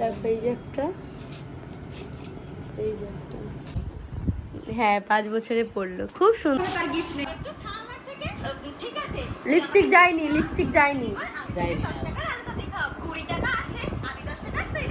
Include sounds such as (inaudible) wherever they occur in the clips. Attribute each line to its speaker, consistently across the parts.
Speaker 1: দেখো এই যে একটা। এই যে একটা। হ্যাঁ পাঁচ বছরে পড়ল। খুব সুন্দর। লিপস্টিক যায়নি লিপস্টিক যায়নি।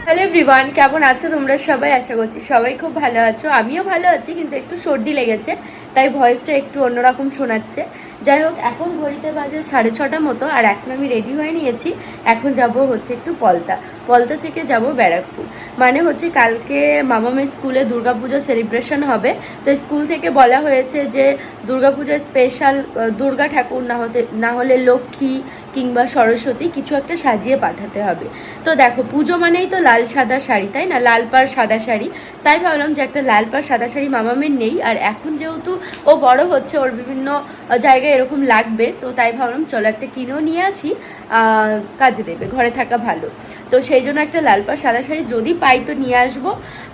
Speaker 1: হ্যালো এভরিওয়ান কেমন আছো তোমরা সবাই? আশা করছি সবাই খুব ভালো আছো। আমিও ভালো আছি কিন্তু একটু সর্দি লেগেছে তাই ভয়েসটা একটু অন্যরকম শোনাচ্ছে। যাই হোক এখন ঘড়িতে বাজে সাড়ে ছটা মতো, আর এখন আমি রেডি হয়ে নিয়েছি। এখন যাব হচ্ছে একটু পলতা। পলতা থেকে যাব ব্যারাকপুর। মানে হচ্ছে কালকে মামামের স্কুলে দুর্গাপুজো সেলিব্রেশন হবে। তো স্কুল থেকে বলা হয়েছে যে, দুর্গাপুজোর স্পেশাল দুর্গা ঠাকুর না হতে, না হলে লক্ষ্মী কিংবা সরস্বতী কিছু একটা সাজিয়ে পাঠাতে হবে। তো দেখো, পুজো মানেই তো লাল সাদা শাড়ি, তাই না? লাল পাড় সাদা শাড়ি। তাই ভাবলাম যে একটা লাল পাড় সাদা শাড়ি মামামের নেই। আর এখন যেহেতু ও বড় হচ্ছে, ওর বিভিন্ন জায়গায় এরকম লাগবে, তো তাই ভাবলাম চলো একটা কিনেও নিয়ে আসি কাজে দেবে, ঘরে থাকা ভালো। তো সেই জন্য একটা লাল পাড় সাদা শাড়ি যদি পাই তো নিয়ে আসব।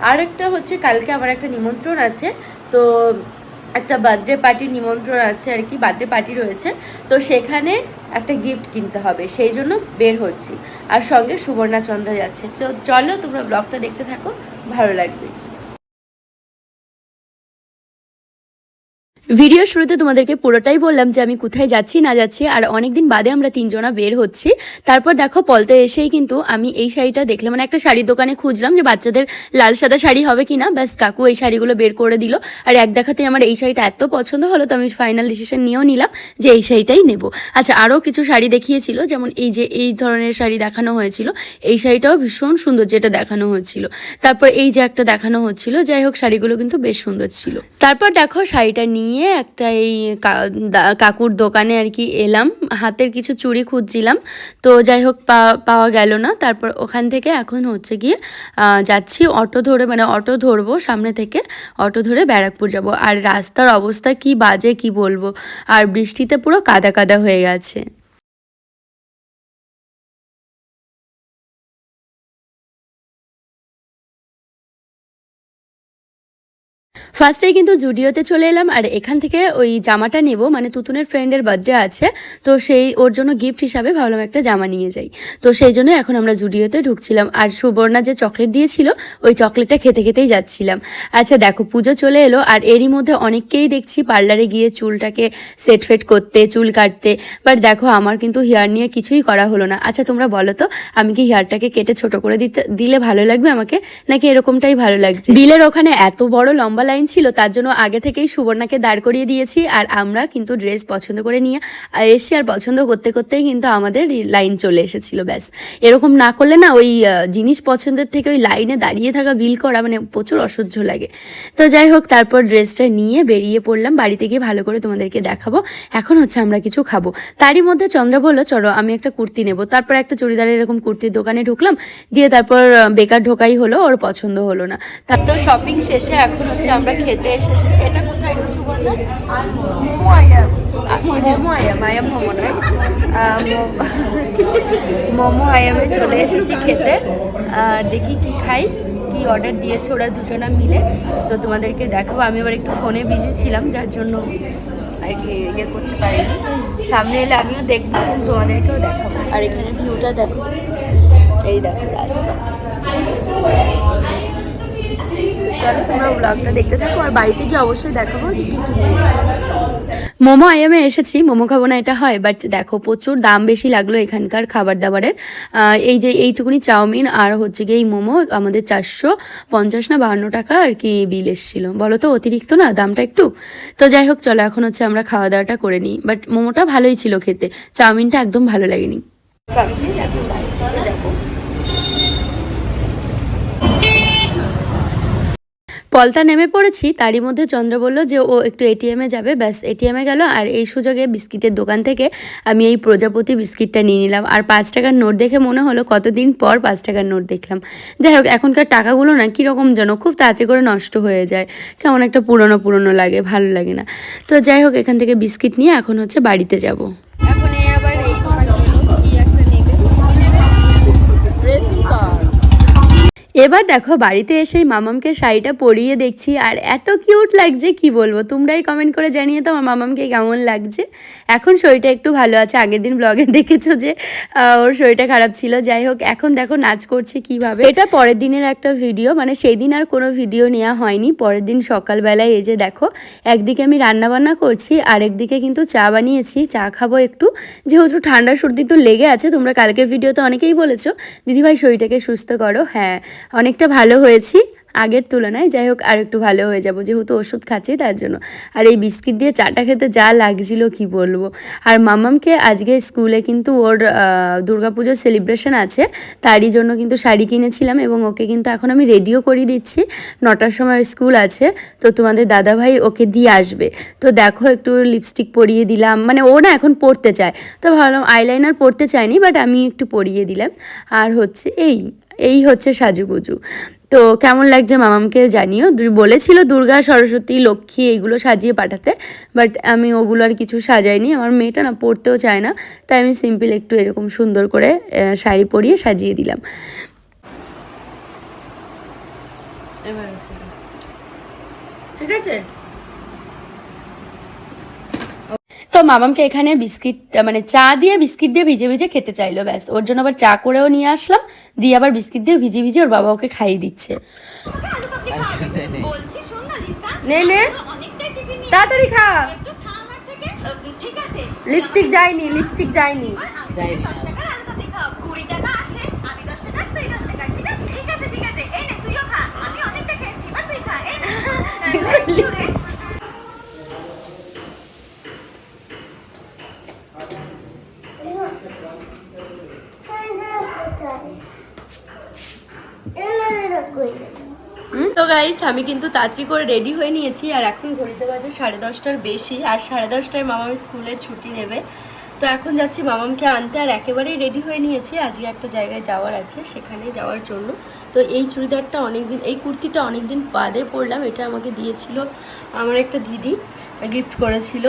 Speaker 1: আর একটা হচ্ছে, কালকে আমার একটা নিমন্ত্রণ আছে। তো একটা বার্থডে পার্টির নিমন্ত্রণ আছে আর কি বার্থডে পার্টি রয়েছে। তো সেখানে একটা গিফট কিনতে হবে, সেই জন্য বের হচ্ছি। আর সঙ্গে সুবর্ণাচন্দ্র যাচ্ছে। চলো তোমরা ব্লগটা দেখতে থাকো, ভালো লাগবে। ভিডিও শুরুতে তোমাদেরকে পুরোটাই বললাম যে আমি কোথায় যাচ্ছি, না যাচ্ছি, আর অনেকদিন বাদে আমরা তিনজনা বের হচ্ছি। তারপর দেখো, পলতে এসেই কিন্তু আমি এই শাড়িটা দেখলাম। মানে একটা শাড়ির দোকানে খুঁজলাম যে বাচ্চাদের লাল সাদা শাড়ি হবে কিনা। ব্যাস, কাকু এই শাড়িগুলো বের করে দিল। আর এক দেখাতে আমার এই শাড়িটা এত পছন্দ হলো, তো আমি ফাইনাল ডিসিশন নিয়েও নিলাম যে এই শাড়িটাই নেব। আচ্ছা আরও কিছু শাড়ি দেখিয়েছিল, যেমন এই যে এই ধরনের শাড়ি দেখানো হয়েছিল, এই শাড়িটাও ভীষণ সুন্দর যেটা দেখানো হচ্ছিল। তারপর এই যে একটা দেখানো হচ্ছিল, যাই হোক, শাড়িগুলো কিন্তু বেশ সুন্দর ছিল। তারপর দেখো, শাড়িটা নিয়ে একটা এই কাকুর দোকানে আর কি এলাম। হাতের কিছু চুড়ি খুঁজছিলাম। তো যাই হোক পাওয়া গেল না। তারপর ওখান থেকে এখন হচ্ছে গিয়ে যাচ্ছি অটো ধরে মানে অটো ধরবো সামনে থেকে, অটো ধরে ব্যারাকপুর যাব। আর রাস্তার অবস্থা কি বাজে কি বলব? আর বৃষ্টিতে পুরো কাদা কাদা হয়ে গেছে। ফার্স্টেই কিন্তু জুডিওতে চলে এলাম আর এখান থেকে ওই জামাটা নেব। মানে তুতুনের ফ্রেন্ডের বার্থডে আছে। তো সেই, ওর জন্য গিফট হিসাবে ভাবলাম একটা জামা নিয়ে যাই। তো সেই জন্য এখন আমরা জুডিওতে ঢুকছিলাম। আর সুবর্ণা যে চকলেট দিয়েছিল, ওই চকলেটটা খেতে খেতেই যাচ্ছিলাম। আচ্ছা দেখো, পুজো চলে এলো আর এরই মধ্যে অনেককেই দেখছি পার্লারে গিয়ে চুলটাকে সেট ফেট করতে, চুল কাটতে। বাট দেখো, আমার কিন্তু হেয়ার নিয়ে কিছুই করা হলো না। আচ্ছা তোমরা বলো তো, আমি কি হেয়ারটাকে কেটে ছোট করে দিতে, দিলে ভালো লাগবে আমাকে? নাকি এরকমটাই ভালো লাগছে? বিলের ওখানে এত বড় লম্বা লাইন ছিল, তার জন্য আগে থেকেই সুবর্ণাকে দাঁড় করিয়ে দিয়েছি। আর আমরা কিন্তু ড্রেস পছন্দ করে নিয়ে এসে আর পছন্দ করতে করতেই কিন্তু আমাদের লাইন চলে এসেছিল, ব্যাস। এরকম না করলে না ওই জিনিস পছন্দের থেকে ওই লাইনে দাঁড়িয়ে থাকা বিল করা মানে প্রচুর অসহ্য লাগে। তো যাই হোক, তারপর ড্রেসটা নিয়ে বেরিয়ে পড়লাম। বাড়িতে গিয়ে ভালো করে তোমাদেরকে দেখাবো। এখন হচ্ছে আমরা কিছু খাব। তারই মধ্যে চন্দ্র বলল, চলো, আমি একটা কুর্তি নেব। তারপর একটা চুড়িদারের এরকম কুর্তির দোকানে ঢুকলাম। দিয়ে তারপর বেকার ঢোকাই হলো, ওর পছন্দ হলো না। তার তো শপিং শেষে এখন হচ্ছে আমরা খেতে এসেছি। এটা কোথায় গো মোমো আয়াম মোমো মোমো আয়ামে চলে এসেছি খেতে। আর দেখি কি খাই, কি অর্ডার দিয়েছে ওরা দুজনা মিলে। তো তোমাদেরকে দেখাবো, আমি আবার একটু ফোনে বিজি ছিলাম, যার জন্য আর কি ইয়ে করতে পারিনি। সামনে এলে আমিও দেখব তোমাদেরকেও দেখাবো। আর এখানে ভিউটা দেখো। এই দেখো রাস্তা। চলো তোমরা ব্লগটা দেখতে থাকো আর বাড়িতে গিয়ে অবশ্যই দেখাবো যে কি কি নিয়েছি মোমো আইএমে এসেছি মোমো খাব না এটা হয় বাট দেখো প্রচুর দাম বেশি লাগল এখানকার খাবার দাবারের এই যে এইটুকুনি চাউমিন আর হচ্ছে গিয়ে এই মোমো আমাদের চারশো পঞ্চাশ না বাহান্ন টাকা আর কি বিল এসেছিল। বলো তো অতিরিক্ত না? দামটা একটু? তো যাই হোক চলো এখন হচ্ছে আমরা খাওয়া দাওয়াটা করে নিই। বাট মোমোটা ভালোই ছিল খেতে চাউমিনটা একদম ভালো লাগেনি। পলতা নেমে পড়েছি, তারই মধ্যে চন্দ্র বলল যে ও একটু এটিএমে যাবে, ব্যাস এটিএমে গেল আর এই সুযোগে বিস্কিটের দোকান থেকে আমি এই প্রজাপতি বিস্কিটটা নিয়ে নিলাম। আর পাঁচ টাকার নোট দেখে মনে হলো কতদিন পর পাঁচ টাকার নোট দেখলাম। যাই হোক, এখনকার টাকাগুলো না কীরকম যেন খুব তাড়াতাড়ি করে নষ্ট হয়ে যায়। কেমন একটা পুরনো পুরনো লাগে, ভালো লাগে না। তো যাই হোক, এখান থেকে বিস্কিট নিয়ে এখন হচ্ছে বাড়িতে যাব। এখন এবার দেখো, বাড়িতে এসে মামামকে শাড়িটা পরিয়ে দেখছি, আর এত কিউট লাগছে, কি বলব? তোমরাই কমেন্ট করে জানিয়ে তো আমার মামামকে কেমন লাগছে। এখন শরীরটা একটু ভালো আছে, আগের দিন ব্লগে দেখেছ যে ওর শরীরটা খারাপ ছিল। যাই হোক, এখন দেখো নাচ করছে কীভাবে। এটা পরের দিনের একটা ভিডিও মানে সেই দিন আর কোনো ভিডিও নেওয়া হয়নি। পরের দিন সকালবেলায় এই যে দেখো, একদিকে আমি রান্না বান্না করছি আর একদিকে কিন্তু চা বানিয়েছি। চা খাব একটু। যেহেতু ঠান্ডা সর্দি তো লেগে আছে, তোমরা কালকে ভিডিওতে অনেকেই বলেছ, দিদিভাই, শরীরটাকে সুস্থ করো। হ্যাঁ অনেকটা ভালো হয়েছি আগের তুলনায়। যাই হোক, আর একটু ভালো হয়ে যাব, যেহেতু ওষুধ খাচ্ছি, তার জন্য। আর এই বিস্কিট দিয়ে চাটা খেতে যা লাগছিল, কি বলব? আর মামামকে আজকে স্কুলে কিন্তু ওর দুর্গাপুজোর সেলিব্রেশন আছে, তারই জন্য কিন্তু শাড়ি কিনেছিলাম এবং ওকে কিন্তু এখন আমি রেডিও করিয়ে দিচ্ছি। নটার সময় স্কুল আছে, তো তোমাদের দাদাভাই ওকে দিয়ে আসবে। তো দেখো, একটু লিপস্টিক পরিয়ে দিলাম। মানে ও না এখন পড়তে চায়। তো ভাবলাম আইলাইনার পড়তে চায়নি বাট আমি একটু পরিয়ে দিলাম। আর হচ্ছে এই এই হচ্ছে সাজুগুজু। তো কেমন লাগছে মামামকে জানিও। বলেছিল দুর্গা, সরস্বতী, লক্ষ্মী এইগুলো সাজিয়ে পাঠাতে, বাট আমি ওগুলো আর কিছু সাজাইনি। আমার মেয়েটা না পড়তেও চায় না, তাই আমি সিম্পল একটু এরকম সুন্দর করে শাড়ি পরিয়ে সাজিয়ে দিলাম। ঠিক আছে? তো মামামকে এখানে বিস্কিট মানে চা দিয়ে বিস্কিট দিয়ে ভিজে ভিজে খেতে চাইলো ব্যাস। ওর জন্য আবার চা করেও নিয়ে আসলাম দিয়ে আবার বিস্কিট দিয়ে ভিজে ভিজে ওর বাবা ওকে খাইয়ে দিচ্ছে।
Speaker 2: না লিসা।
Speaker 1: নে তাড়াতাড়ি খা।
Speaker 2: একটু খা আমার থেকে। আহ, ঠিক আছে।
Speaker 1: লিপস্টিক যায়নি লিপস্টিক যায়নি।
Speaker 2: আমি দশ টাকার আলু কাবলি খাও কুড়ি টাকা আছে আমি দশ টাকা তুই দশ টাকা ঠিক আছে ঠিক আছে ঠিক আছে এই নে তুইও খা আমি অনেকটা খেয়েছি এবার তুই খা এই নে Thank you রে।
Speaker 1: তো গাইস আমি কিন্তু তাড়াতাড়ি করে রেডি হয়ে নিয়েছি আর এখন ঘড়িতে বাজে সাড়ে দশটার বেশি। আর সাড়ে দশটায় মামাম স্কুলে ছুটি নেবে। তো এখন যাচ্ছি মামামকে আনতে আর একেবারেই রেডি হয়ে নিয়েছি। আজকে একটা জায়গায় যাওয়ার আছে সেখানে যাওয়ার জন্য। তো এই চুড়িদারটা অনেক দিন এই কুর্তিটা অনেক দিন বাদে পরলাম। এটা আমাকে দিয়েছিল আমার একটা দিদি গিফট করেছিল।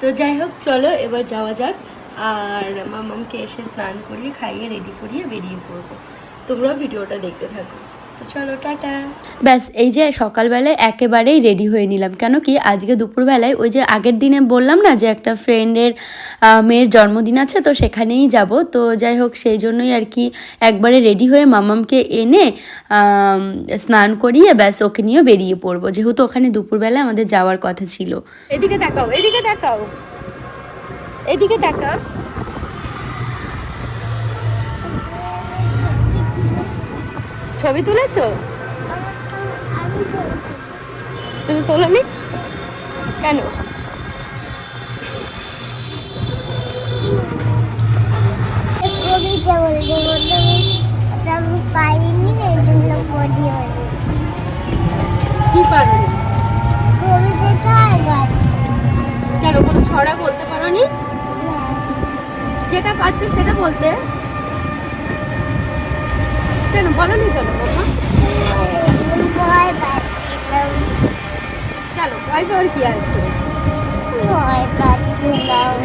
Speaker 1: তো যাই হোক, চলো এবার যাওয়া যাক। আর মামামকে এসে স্নান করিয়ে, খাইয়ে রেডি করিয়ে বেরিয়ে পড়ব। তোমরাও ভিডিওটা দেখতে থাকো। তো চলো টাটা। ব্যাস এই যে সকালবেলায় একেবারেই রেডি হয়ে নিলাম। কেন কি আজকে দুপুরবেলায় ওই যে আগের দিনে বললাম না যে একটা ফ্রেন্ডের মেয়ের জন্মদিন আছে তো সেখানেই যাব। তো যাই হোক সেই জন্যই আর কি একবারে রেডি হয়ে মামামকে এনে স্নান করিয়ে ব্যাস ওকে নিয়ে বেরিয়ে পড়ব। যেহেতু ওখানে দুপুরবেলায় আমাদের যাওয়ার কথা ছিল। এদিকে তাকাও এদিকে তাকাও এদিকে তাকাও ছবি তুলেছো? তুমি তোলনি? কেন?
Speaker 3: এই জন্য
Speaker 1: কি। পারো কেন কোনো ছড়া বলতে পারোনি? যেটা পারতে সেটা বলতে। কেন? বলনি কেন? কেন? ভয় পাওয়ার কি আছে?
Speaker 3: ভয় পাচ্ছিলাম।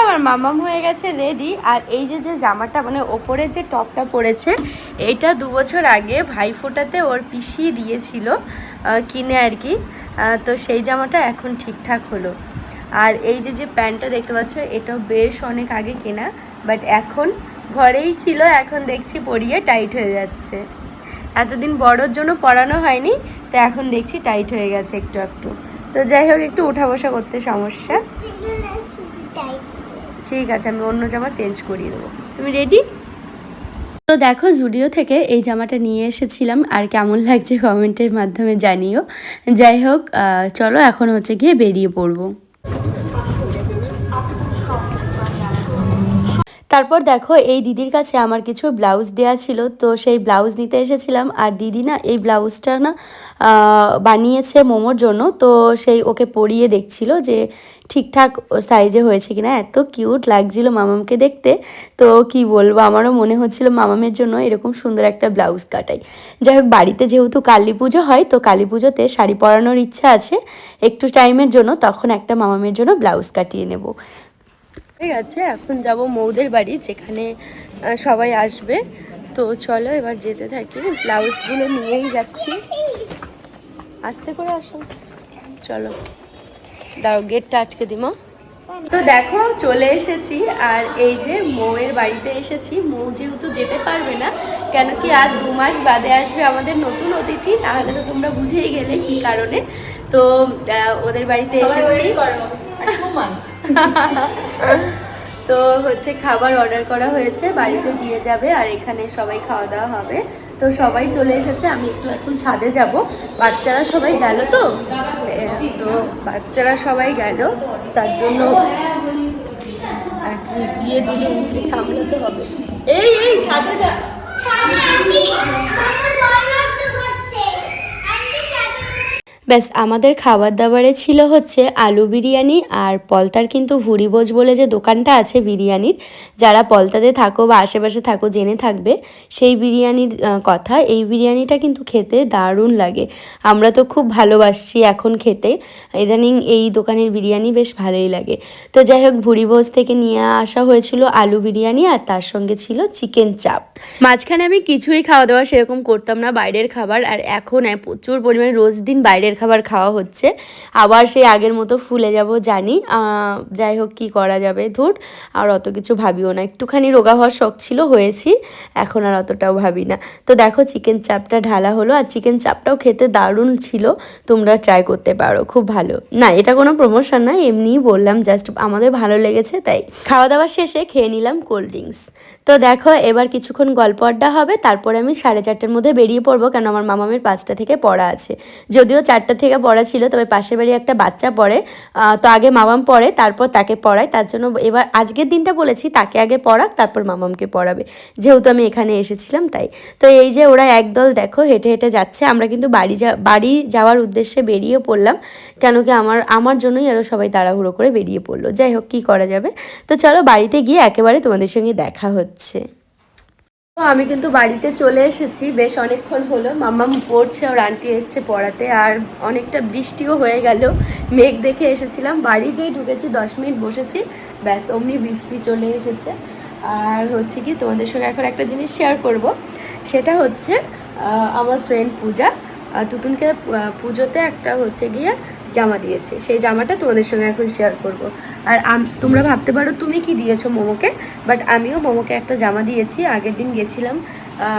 Speaker 1: আমার মামাম হয়ে গেছে রেডি আর এই যে যে জামাটা মানে ওপরে যে টপটা পরেছে এইটা দু বছর আগে ভাই ফোটাতে ওর পিসি দিয়েছিল কিনে আর কি। তো সেই জামাটা এখন ঠিকঠাক হলো। আর এই যে যে প্যান্টটা দেখতে পাচ্ছ এটাও বেশ অনেক আগে কেনা বাট এখন ঘরেই ছিল এখন দেখছি পরিয়ে টাইট হয়ে যাচ্ছে। এতদিন বড়োর জন্য পরানো হয়নি তো এখন দেখছি টাইট হয়ে গেছে একটু একটু। তো যাই হোক একটু উঠা বসা করতে সমস্যা। ঠিক আছে আমি অন্য জামা চেঞ্জ করিয়ে দেবো। তুমি রেডি তো দেখো জুডিও থেকে এই জামাটা নিয়ে এসেছিলাম, আর কেমন লাগছে কমেন্টের মাধ্যমে জানিও। যাই হোক চলো এখন হচ্ছে গিয়ে বেরিয়ে পড়ব। তারপর দেখো, এই দিদির কাছে আমার কিছু ব্লাউজ দেয়া ছিল, তো সেই ব্লাউজ নিতে এসেছিলাম। আর দিদি না, এই ব্লাউজটা না বানিয়েছে মোমোর জন্য, তো সেই ওকে পরিয়ে দেখছিল যে ঠিকঠাক সাইজে হয়েছে কিনা। এত কিউট লাগছিল মামামকে দেখতে। তো কি বলব, আমারও মনে হচ্ছিল মামামের জন্য এরকম সুন্দর একটা ব্লাউজ কাটাই। যাই হোক, বাড়িতে যেহেতু কালী পুজো হয়, তো কালী পুজোতে শাড়ি পরানোর ইচ্ছা আছে। একটু টাইমের জন্য তখন একটা মামামের জন্য ব্লাউজ কাটিয়ে নেব। ঠিক আছে এখন যাব মৌদের বাড়ি যেখানে সবাই আসবে। তো চলো এবার যেতে থাকি ব্লাউজগুলো নিয়েই যাচ্ছি। আস্তে করে আসো। চলো। দাঁড়ো গেটটা আটকে দিমা তো দেখো চলে এসেছি আর এই যে মৌয়ের বাড়িতে এসেছি। মৌ যেহেতু যেতে পারবে না কেন কি আর দু মাস বাদে আসবে আমাদের নতুন অতিথি তাহলে তো তোমরা বুঝেই গেলে কি কারণে। তো ওদের বাড়িতে এসেছি। (laughs) তো হচ্ছে খাবার অর্ডার করা হয়েছে, বাড়িতে দিয়ে যাবে আর এখানে সবাই খাওয়া দাওয়া হবে। তো সবাই চলে এসেছে, আমি একটু এখন ছাদে যাব। বাচ্চারা সবাই গেল তো? তো বাচ্চারা সবাই গেল, তার জন্য আর কি গিয়ে দুজনকে সামলাতে হবে। এই এই, ছাদে যা। ব্যাস, আমাদের খাবার দাবারে ছিল হচ্ছে আলু বিরিয়ানি আর পলতার কিন্তু ভুরিবোজ বলে যে দোকানটা আছে বিরিয়ানির, যারা পলতাতে থাকো বা আশেপাশে থাকো জেনে থাকবে, সেই বিরিয়ানির কথা। এই বিরিয়ানিটা কিন্তু খেতে দারুণ লাগে। আমরা তো খুব ভালোবাসছি এখন খেতে। ইদানিং এই দোকানের বিরিয়ানি বেশ ভালোই লাগে। তো যাই হোক ভুরিভোজ থেকে নিয়ে আসা হয়েছিল আলু বিরিয়ানি আর তার সঙ্গে ছিল চিকেন চাপ। মাঝখানে আমি কিছুই খাওয়া দাওয়া সেরকম করতাম না, বাইরের খাবার। আর এখন প্রচুর পরিমাণে রোজ দিন বাইরের খাবার খাওয়া হচ্ছে। আবার সেই আগের মতো ফুলে যাব জানি। যাই হোক কি করা যাবে ধুর। আর অত কিছু ভাবিও না। একটুখানি রোগা হওয়ার শখ ছিল, হয়েছি। এখন আর অতটাও ভাবি না। তো দেখো চিকেন চাপটা ঢালা হলো। আর চিকেন চাপটাও খেতে দারুণ ছিল। তোমরা ট্রাই করতে পারো, খুব ভালো। না, এটা কোনো প্রমোশন না এমনিই বললাম জাস্ট আমাদের ভালো লেগেছে, তাই। খাওয়া দাওয়া শেষে খেয়ে নিলাম কোল্ড ড্রিঙ্কস তো দেখো, এবার কিছুক্ষণ গল্প আড্ডা হবে। তারপরে আমি সাড়ে চারটের মধ্যে বেরিয়ে পড়ব, কেন আমার মামামের পাঁচটা থেকে পড়া আছে। যদিও চারটা থেকে পড়া ছিল, তবে পাশের বাড়ি একটা বাচ্চা পড়ে তো আগে মামাম পড়ে, তারপর তাকে পড়ায়, তার জন্য এবার আজকের দিনটা বলেছি, তাকে আগে পড়াক, তারপর মামামকে পড়াবে। যেহেতু আমি এখানে এসেছিলাম তাই। তো এই যে ওরা একদল দেখো, হেঁটে হেঁটে যাচ্ছে, আমরা কিন্তু বাড়ি যা, বাড়ি যাওয়ার উদ্দেশ্যে বেরিয়ে পড়লাম কেন কি আমার আমার জন্যই আরও সবাই তাড়াহুড়ো করে বেরিয়ে পড়ল। যাই হোক, কী করা যাবে? তো চলো বাড়িতে গিয়ে একেবারে তোমাদের সঙ্গে দেখা হচ্ছে। আমি কিন্তু বাড়িতে চলে এসেছি। বেশ অনেকক্ষণ হলো। মাম্মা পড়ছে, ওর আন্টি এসছে পড়াতে, আর অনেকটা বৃষ্টিও হয়ে গেল। মেঘ দেখে এসেছিলাম। বাড়ি যেই ঢুকেছি, দশ মিনিট বসেছি। ব্যাস, অমনি বৃষ্টি চলে এসেছে। আর হচ্ছে কি, তোমাদের সঙ্গে এখন একটা জিনিস শেয়ার করব। সেটা হচ্ছে আমার ফ্রেন্ড পূজা। তুতুনকে পুজোতে একটা হচ্ছে গিয়ে জামা দিয়েছে। সেই জামাটা তোমাদের সঙ্গে এখন শেয়ার করব। আর তোমরা ভাবতে পারো তুমি কি দিয়েছ মোমোকে বাট আমিও মোমোকে একটা জামা দিয়েছি, আগের দিন গেছিলাম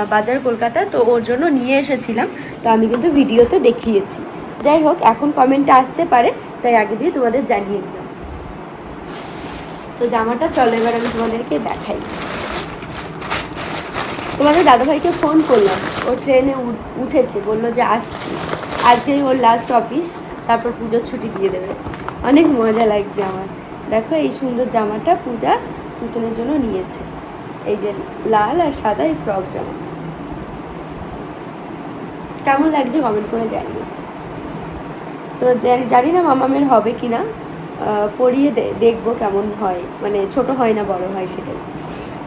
Speaker 1: বাজার কলকাতা, তো ওর জন্য নিয়ে এসেছিলাম, তো আমি কিন্তু ভিডিওতে দেখিয়েছি। যাই হোক, এখন কমেন্টটা আসতে পারে, তাই আগে দিয়ে তোমাদের জানিয়ে দিলাম। তো জামাটা চলো, এবার আমি তোমাদেরকে দেখাই। তোমাদের দাদাভাইকে ফোন করলাম, ও ট্রেনে উঠ- উঠেছে, বলল যে আসছি। আজকেই ওর লাস্ট অফিস তারপর পুজোর ছুটি দিয়ে দেবে। অনেক মজা লাগছে আমার। দেখো এই সুন্দর জামাটা পূজা পুতুনের জন্য নিয়েছে। এই যে লাল আর সাদা এই ফ্রক জামা। কেমন লাগছে কমেন্ট করে জানিও। তো জানি- জানি না মামামের হবে কি না দে- দেখব কেমন হয়। মানে ছোট হয় না, বড় হয় সেটাই।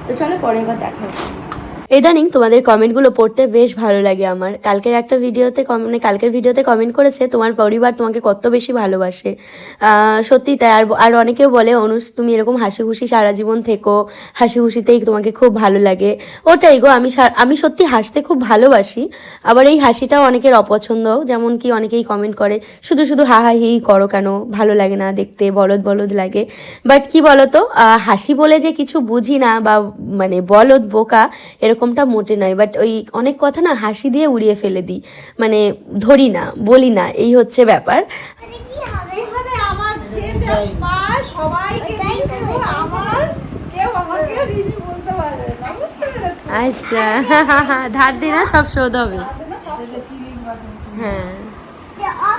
Speaker 1: তো চলো পরে এবার দেখা হচ্ছে। ইদানিং তোমাদের কমেন্টগুলো পড়তে বেশ ভালো লাগে আমার। কালকের একটা ভিডিওতে মানে কালকের ভিডিওতে কমেন্ট করেছে, তোমার পরিবার তোমাকে কত বেশি ভালোবাসে। সত্যি তাই। আর আর অনেকেও বলে অনুষ তুমি এরকম হাসি খুশি সারা জীবন থেকো। হাসি খুশিতেই তোমাকে খুব ভালো লাগে। ওটাই গো, আমি আমি সত্যি হাসতে খুব ভালোবাসি। আবার এই হাসিটাও অনেকের অপছন্দ। যেমন কি অনেকেই কমেন্ট করে, শুধু শুধু হা হা, হি করো কেন? ভালো লাগে না দেখতে, বলদ বলদ লাগে। বাট কি বলতো হাসি বলে যে কিছু বুঝি না বা মানে বলদ বোকা এরকমটা মোটে নয় বাট ওই অনেক কথা না হাসি দিয়ে উড়িয়ে ফেলে দিই। মানে ধরি না বলি না এই হচ্ছে ব্যাপার।
Speaker 2: এইভাবে আমার যে যা পায় সবাইকে দিয়ে দেবো, আমার কেউ আমাকে ঋণী বলতে পারে না বুঝতে পেরেছ?
Speaker 1: আচ্ছা ধার দিয়ে না সব শোধ হবে। হ্যাঁ।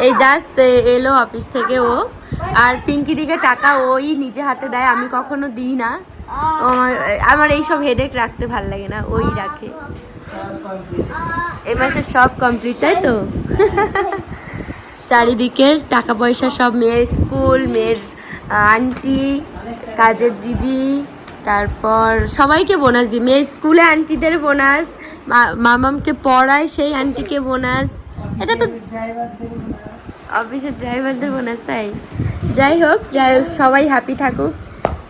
Speaker 1: এই জাস্ট এলো অফিস থেকে ও আর পিঙ্কি দিকে টাকা ওই নিজে হাতে দেয় আমি কখনো দিই না। আমার আমার এইসব হেডেক রাখতে ভালো লাগে না, ওই রাখে। এই মাসে সব কমপ্লিট তাই তো? চারিদিকের টাকা পয়সা সব, মেয়ের স্কুল, মেয়ের আন্টি, কাজের দিদি, তারপর সবাইকে বোনাস দিই। মেয়ের স্কুলে আন্টিদের বোনাস মামামকে পড়ায় সেই আন্টিকে বোনাস। এটা তো অফিসের ড্রাইভারদের বোনাস, তাই? যাই হোক, যাই সবাই হ্যাপি থাকুক।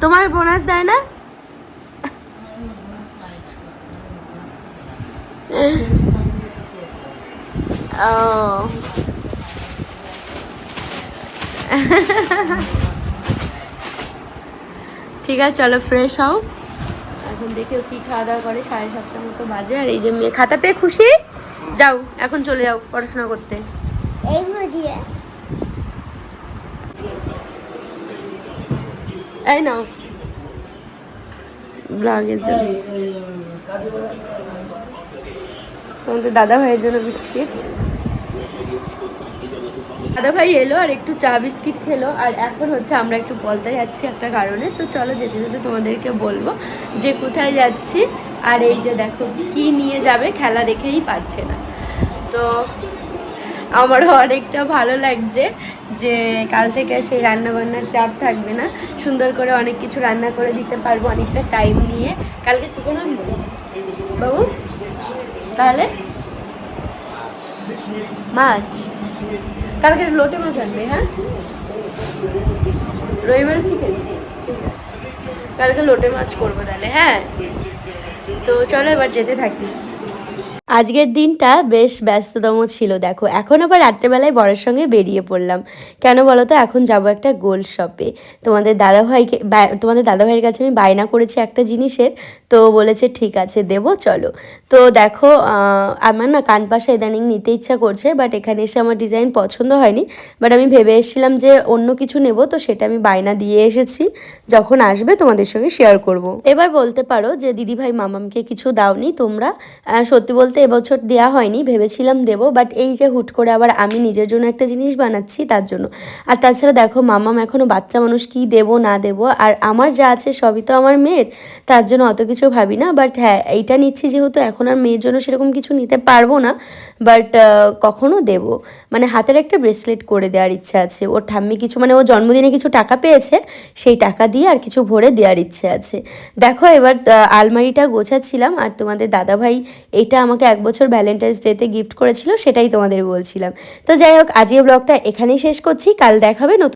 Speaker 1: তোমার বোনাস দেয় না? ও। ঠিক আছে, চলো ফ্রেশ হও। এখন দেখেও কি খাওয়া দাওয়া করে, সাড়ে সাতটার মতো বাজে। আর এই যে মেয়ে খাতা পেয়ে খুশি? যাও, এখন চলে যাও পড়াশোনা করতে।
Speaker 3: এই
Speaker 1: এই নাও। ব্লগের জন্য। তোমাদের দাদা ভাইয়ের জন্য বিস্কিট। দাদা ভাই এলো আর একটু চা বিস্কিট খেলো। আর এখন হচ্ছে আমরা একটু বলতে যাচ্ছি একটা কারণে। তো চলো যেতে যেতে তোমাদেরকে বলব যে কোথায় যাচ্ছি। আর এই যে দেখো কি নিয়ে যাবে খেলা দেখেই পারছে না। তো আমারও অনেকটা ভালো লাগছে যে কাল থেকে সেই রান্না বান্নার চাপ থাকবে না। সুন্দর করে অনেক কিছু রান্না করে দিতে পারব অনেকটা টাইম নিয়ে। কালকে চিকেন আনব? বাবু? তাহলে? মাছ। কালকে লোটে মাছ আনবে হ্যাঁ? রবিবার চিকেন ঠিক আছে। কালকে লোটে মাছ করব তাহলে হ্যাঁ? তো চলো এবার যেতে থাকি। আজকের দিনটা বেশ ব্যস্ততম ছিল, দেখো। এখন আবার রাত্রেবেলায় বরের সঙ্গে বেরিয়ে পড়লাম। কেন বলো তো, এখন যাব একটা গোল্ড শপে। তোমাদের দাদাভাইকে তোমাদের দাদাভাইয়ের কাছে আমি বায়না করেছি একটা জিনিসের, তো বলেছে, ঠিক আছে, দেবো, চলো। তো দেখো আমার না কানপাশা ইদানিং নিতে ইচ্ছা করছে বাট এখানে এসে আমার ডিজাইন পছন্দ হয়নি। বাট আমি ভেবে এসেছিলাম যে অন্য কিছু নেব, তো সেটা আমি বায়না দিয়ে এসেছি। যখন আসবে তোমাদের সঙ্গে শেয়ার করব। এবার বলতে পারো যে, দিদিভাই, মামামকে কিছু দাওনি তোমরা। সত্যি বলতে এবছর দেওয়া হয়নি, ভেবেছিলাম দেব বাট এই যে হুট করে আবার আমি নিজের জন্য একটা জিনিস বানাচ্ছি তার জন্য। আর তাছাড়া দেখো, মামাম এখনও বাচ্চা মানুষ, কি দেব, না দেব, আর আমার যা আছে সবই তো আমার মেয়ের, তার জন্য অত কিছু ভাবি না বাট হ্যাঁ এইটা নিচ্ছি যেহেতু এখন আর মেয়ের জন্য সেরকম কিছু নিতে পারব না বাট কখনো দেব। মানে হাতের একটা ব্রেসলেট করে দেওয়ার ইচ্ছা আছে। ওর ঠাম্মি কিছু মানে ও জন্মদিনে কিছু টাকা পেয়েছে, সেই টাকা দিয়ে আর কিছু ভরে দেওয়ার ইচ্ছে আছে। দেখো এবার আলমারিটা গোছাচ্ছিলাম, আর তোমাদের দাদাভাই, এটা আমাকে এক বছর ভ্যালেন্টাইন্স ডেতে গিফট করেছিল, সেটাই তোমাদের বলছিলাম। তো যাই হোক আজকে ব্লগটা এখানেই শেষ করছি। কাল দেখাবে নতুন